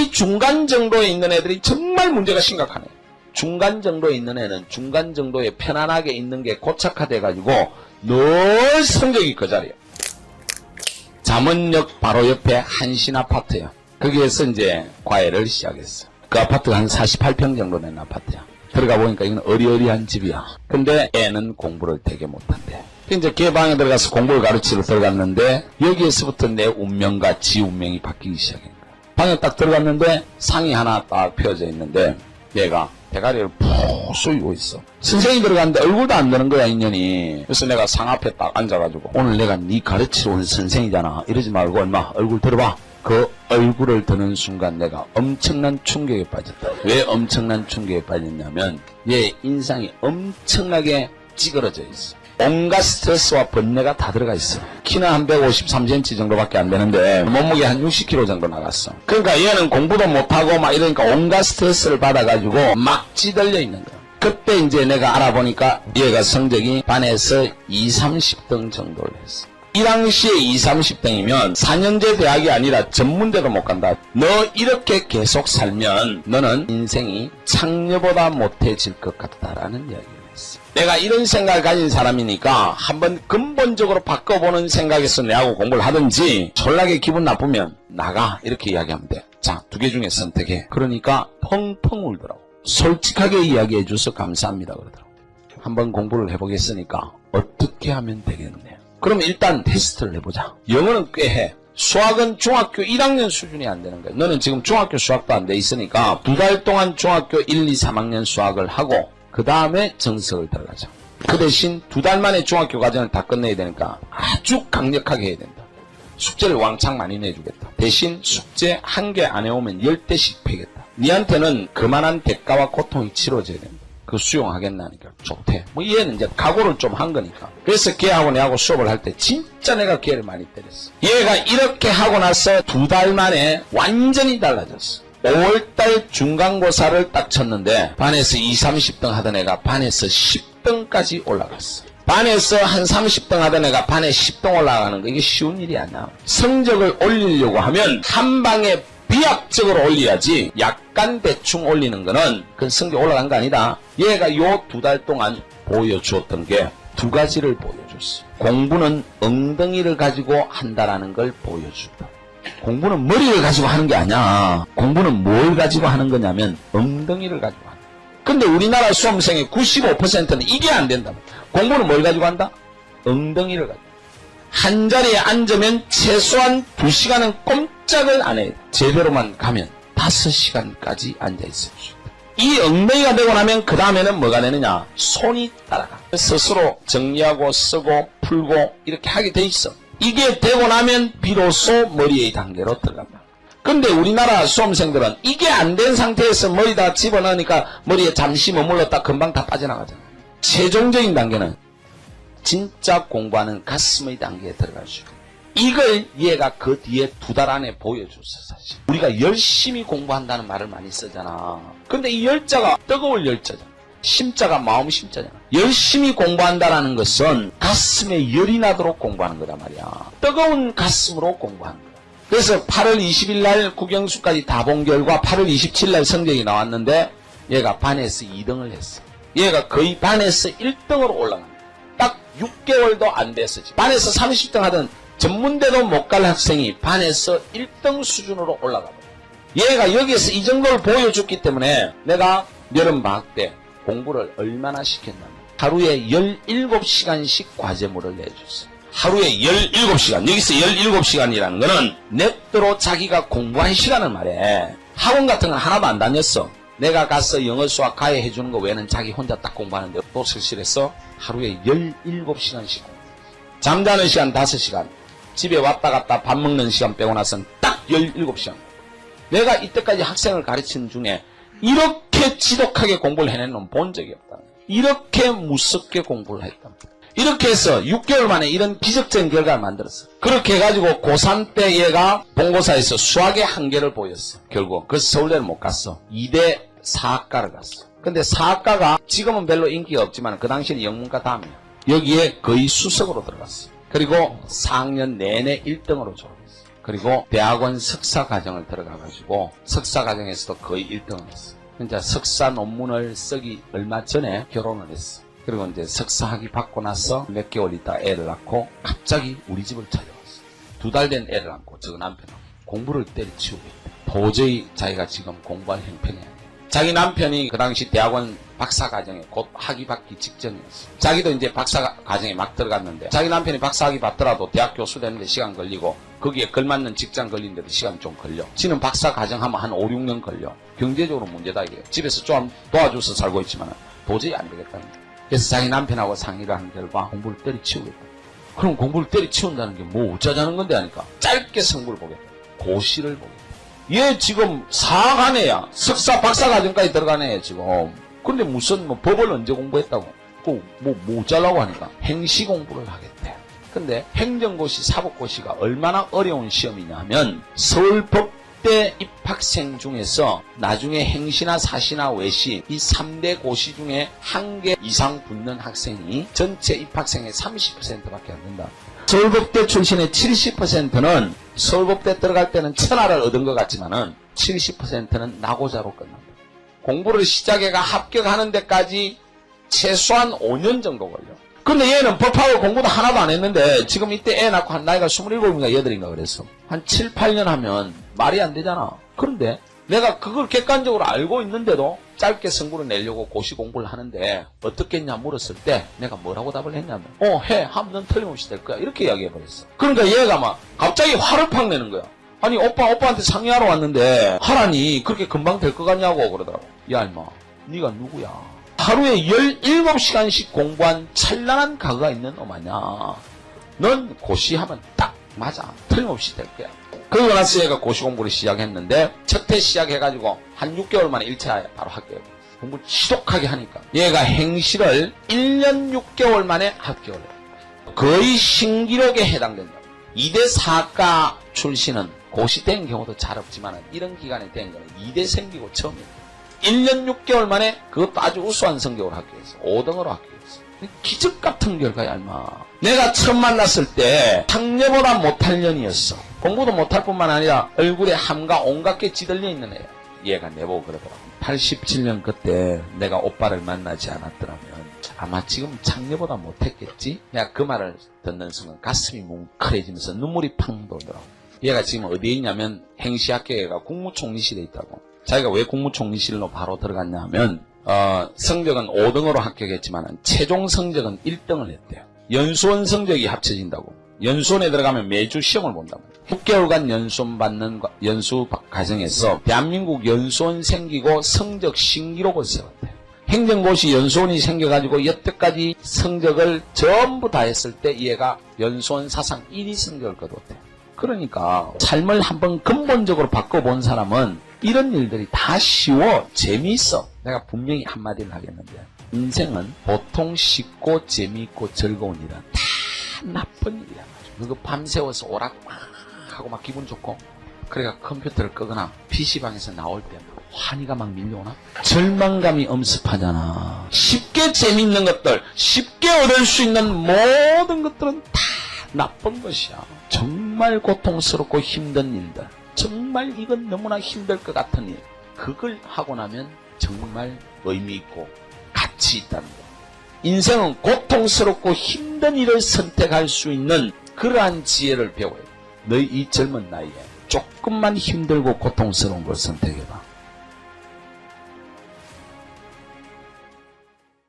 특히 중간 정도에 있는 애들이 정말 문제가 심각하네. 중간 정도에 있는 애는 중간 정도에 편안하게 있는 게 고착화돼 가지고 늘 성적이 그 자리야. 잠원역 바로 옆에 한신 아파트야. 거기에서 이제 과외를 시작했어. 그 아파트가 한 48평 정도 되는 아파트야. 들어가 보니까 이건 어리어리한 집이야. 근데 애는 공부를 되게 못한대. 이제 개방에 들어가서 공부를 가르치러 들어갔는데 여기에서부터 내 운명과 지 운명이 바뀌기 거야. 방에 딱 들어갔는데 상이 하나 딱 펴져 있는데 얘가 대가리를 푹 쏘이고 있어. 선생님이 들어갔는데 얼굴도 안 되는 거야 인연이. 그래서 내가 상 앞에 딱 앉아가지고 오늘 내가 네 가르치러 온 선생이잖아. 이러지 말고 얼마 얼굴 들어봐. 그 얼굴을 드는 순간 내가 엄청난 충격에 빠졌다. 왜 엄청난 충격에 빠졌냐면 얘 인상이 엄청나게 찌그러져 있어. 온갖 스트레스와 번뇌가 다 들어가 있어. 키는 한 153cm 정도밖에 안 되는데 몸무게 한 60kg 정도 나갔어. 그러니까 얘는 공부도 못하고 막 이러니까 온갖 스트레스를 받아가지고 막 찌들려 있는 거야. 그때 이제 내가 알아보니까 얘가 성적이 반에서 2, 30등 정도를 했어. 이 당시에 2, 30등이면 4년제 대학이 아니라 전문대도 못 간다. 너 이렇게 계속 살면 너는 인생이 창녀보다 못해질 것 같다라는 이야기를 했어. 내가 이런 생각을 가진 사람이니까 한번 근본적으로 바꿔보는 생각에서 내하고 공부를 하든지 졸라게 기분 나쁘면 나가 이렇게 이야기하면 돼. 자, 두 개 중에 선택해. 그러니까 펑펑 울더라고. 솔직하게 이야기해 줘서 감사합니다 그러더라고. 한번 공부를 해보겠으니까 어떻게 하면 되겠네. 그럼 일단 테스트를 해보자. 영어는 꽤 해. 수학은 중학교 1학년 수준이 안 되는 거야. 너는 지금 중학교 수학도 안 돼 있으니까 두 달 동안 중학교 1, 2, 3학년 수학을 하고 그 다음에 정석을 들어가자. 그 대신 두 달 만에 중학교 과정을 다 끝내야 되니까 아주 강력하게 해야 된다. 숙제를 왕창 많이 내주겠다. 대신 숙제 한 개 안 해오면 열 대씩 패겠다. 니한테는 그만한 대가와 고통이 치러져야 된다. 그 수용하겠나니까 좋대. 뭐 얘는 이제 각오를 좀 한 거니까. 그래서 걔하고 내하고 수업을 할 때 진짜 내가 걔를 많이 때렸어. 얘가 이렇게 하고 나서 두 달 만에 완전히 달라졌어. 5월달 중간고사를 딱 쳤는데 반에서 2, 30등 하던 애가 반에서 10등까지 올라갔어. 반에서 한 30등 하던 애가 반에 10등 올라가는 거 이게 쉬운 일이 아니야. 성적을 올리려고 하면 한 방에 비약적으로 올려야지 약간 대충 올리는 거는 그건 성적 올라간 거 아니다. 얘가 요 두 달 동안 보여주었던 게 두 가지를 보여줬어. 공부는 엉덩이를 가지고 한다라는 걸 보여준다. 공부는 머리를 가지고 하는 게 아니야. 공부는 뭘 가지고 하는 거냐면 엉덩이를 가지고 한다. 근데 우리나라 수험생의 95%는 이게 안 된다. 공부는 뭘 가지고 한다? 엉덩이를 가지고. 한 자리에 앉으면 최소한 2시간은 꼼짝을 안 해. 제대로만 가면 5시간까지 앉아 있을 수 있다. 이 엉덩이가 되고 나면 그 다음에는 뭐가 되느냐? 손이 따라가. 스스로 정리하고 쓰고 풀고 이렇게 하게 돼 있어. 이게 되고 나면 비로소 머리의 단계로 들어간다. 근데 우리나라 수험생들은 이게 안 된 상태에서 머리 다 집어넣으니까 머리에 잠시 머물렀다 금방 다 빠져나가잖아. 최종적인 단계는 진짜 공부하는 가슴의 단계에 들어갈 수 있고 이걸 얘가 그 뒤에 두 달 안에 보여줬어 사실 우리가 열심히 공부한다는 말을 많이 쓰잖아 근데 이 열자가 뜨거울 열자잖아 심자가 마음 심자잖아. 열심히 공부한다라는 것은 가슴에 열이 나도록 공부하는 거란 말이야. 뜨거운 가슴으로 공부하는 거야. 그래서 8월 20일 날 국영수까지 다 본 결과 8월 27일 날 성적이 나왔는데 얘가 반에서 2등을 했어. 얘가 거의 반에서 1등으로 올라간 거야. 딱 6개월도 안 됐었지. 반에서 30등 하던 전문대도 못 갈 학생이 반에서 1등 수준으로 올라가 버려. 얘가 여기에서 이 정도를 보여줬기 때문에 내가 여름 방학 때 공부를 얼마나 시켰냐면 하루에 17시간씩 과제물을 내줬어. 하루에 17시간. 여기서 17시간이라는 거는 넷도로 자기가 공부한 시간을 말해. 학원 같은 건 하나도 안 다녔어. 내가 가서 영어 수학 가해 해주는 거 외에는 자기 혼자 딱 공부하는데 또 실실해서 하루에 17시간씩 잠자는 시간 5시간 집에 왔다 갔다 밥 먹는 시간 빼고 나서는 딱 17시간 내가 이때까지 학생을 가르치는 중에 이렇게 지독하게 공부를 해낸 놈 본 적이 없다 이렇게 무섭게 공부를 했다 이렇게 해서 6개월 만에 이런 기적적인 결과를 만들었어. 그렇게 해가지고 고3 때 얘가 본고사에서 수학의 한계를 보였어. 결국. 그래서 서울대를 못 갔어. 2대 사학과를 갔어. 근데 사학과가 지금은 별로 인기가 없지만 그 당시에는 영문과 다음이야. 여기에 거의 수석으로 들어갔어. 그리고 4학년 내내 1등으로 졸업했어. 그리고 대학원 석사 과정을 들어가가지고 석사 과정에서도 거의 1등을 했어. 진짜 석사 논문을 쓰기 얼마 전에 결혼을 했어. 그리고 이제 석사 학위 받고 나서 몇 개월 있다 애를 낳고 갑자기 우리 집을 찾아왔어. 두 달 된 애를 안고 저 남편하고 공부를 때려치우고 있다. 도저히 자기가 지금 공부할 형편이 아니야. 자기 남편이 그 당시 대학원 박사 과정에 곧 학위 받기 직전이었어. 자기도 이제 박사 과정에 막 들어갔는데 자기 남편이 박사 학위 받더라도 대학 교수 되는데 시간 걸리고 거기에 걸맞는 직장 걸리는데도 시간 좀 걸려. 지는 박사 과정 하면 한 5, 6년 걸려. 경제적으로 문제다 이게. 집에서 좀 도와줘서 살고 있지만 도저히 안 되겠다는 거야. 그래서 자기 남편하고 상의를 한 결과 공부를 때려치우겠다. 그럼 공부를 때려치운다는 게 뭐 어쩌자는 건데 하니까 짧게 승부를 보겠다. 고시를 보겠다. 얘 지금 사학한 애야. 석사, 박사 과정까지 애야, 지금. 근데 무슨 뭐 법을 언제 공부했다고. 그, 뭐, 모자라고 하니까 행시 공부를 하겠대. 근데 행정고시, 사법고시가 얼마나 어려운 시험이냐 하면 서울법대 입학생 중에서 나중에 행시나 사시나 외시 이 3대 고시 중에 한 개 이상 붙는 학생이 전체 입학생의 30%밖에 안 된다. 서울법대 출신의 70%는 서울법대 들어갈 때는 천하를 얻은 것 같지만은 70%는 나고자로 끝난다. 공부를 시작해가 합격하는 데까지 최소한 5년 정도 걸려. 근데 얘는 법하고 공부도 하나도 안 했는데 지금 이때 애 낳고 한 나이가 27인가 8인가 그랬어. 한 7, 8년 하면 말이 안 되잖아. 그런데 내가 그걸 객관적으로 알고 있는데도 짧게 승부를 내려고 고시 공부를 하는데 어떻게 했냐 물었을 때 내가 뭐라고 답을 했냐면 어 해 하면 넌 틀림없이 될 거야. 이렇게 이야기해 버렸어. 그러니까 얘가 막 갑자기 화를 팍 내는 거야. 아니 오빠 오빠한테 상의하러 왔는데 하라니 그렇게 금방 될 것 같냐고 그러더라고. 야 임마 네가 누구야? 하루에 17시간씩 공부한 찬란한 가가 있는 놈 아냐? 넌 고시하면 딱 맞아. 틀림없이 될 거야 그러고 나서 얘가 고시 공부를 시작했는데 첫 해 시작해가지고 한 6개월 만에 1차 바로 합격 공부를 지독하게 하니까 얘가 행시를 1년 6개월 만에 합격을 해요. 거의 신기록에 해당된다. 2대 사과 출신은 고시 된 경우도 잘 없지만 이런 기간에 된 거는 2대 생기고 처음이에요. 1년 6개월 만에 그것도 아주 우수한 성적으로 합격했어 5등으로 합격했어 기적 같은 결과야 얼마. 내가 처음 만났을 때 상녀보다 못할 년이었어 공부도 못할 뿐만 아니라 얼굴에 함과 온갖 게 찌들려 있는 애야 얘가 내보고 그러더라고 87년 그때 내가 오빠를 만나지 않았더라면 아마 지금 장녀보다 못했겠지? 내가 그 말을 듣는 순간 가슴이 뭉클해지면서 눈물이 팡 돌더라고 얘가 지금 어디에 있냐면 행시학교가 국무총리실에 있다고 자기가 왜 국무총리실로 바로 들어갔냐 하면 어, 성적은 5등으로 합격했지만 최종 성적은 1등을 했대요. 연수원 성적이 합쳐진다고. 연수원에 들어가면 매주 시험을 본다고. 6개월간 연수원 받는 과- 연수 바- 과정에서 대한민국 연수원 생기고 성적 신기록을 세웠대요. 행정고시 연수원이 생겨가지고 여태까지 성적을 전부 다 했을 때 얘가 연수원 사상 1위 성적을 거뒀대요. 그러니까 삶을 한번 근본적으로 바꿔본 사람은 이런 일들이 다 쉬워 재미있어 내가 분명히 한마디를 하겠는데 인생은 보통 쉽고 재미있고 즐거운 일은 다 나쁜 일이야 그거 밤새워서 오락 막 하고 막 기분 좋고 그래가 컴퓨터를 끄거나 PC방에서 나올 때 환희가 막 밀려오나? 절망감이 엄습하잖아. 쉽게 재미있는 것들, 쉽게 얻을 수 있는 모든 것들은 다 나쁜 것이야. 정말 고통스럽고 힘든 일들. 정말 이건 너무나 힘들 것 같은 일. 그걸 하고 나면 정말 의미 있고 가치 있다는 거. 인생은 고통스럽고 힘든 일을 선택할 수 있는 그러한 지혜를 배워야 돼. 너희 이 젊은 나이에 조금만 힘들고 고통스러운 걸 선택해봐.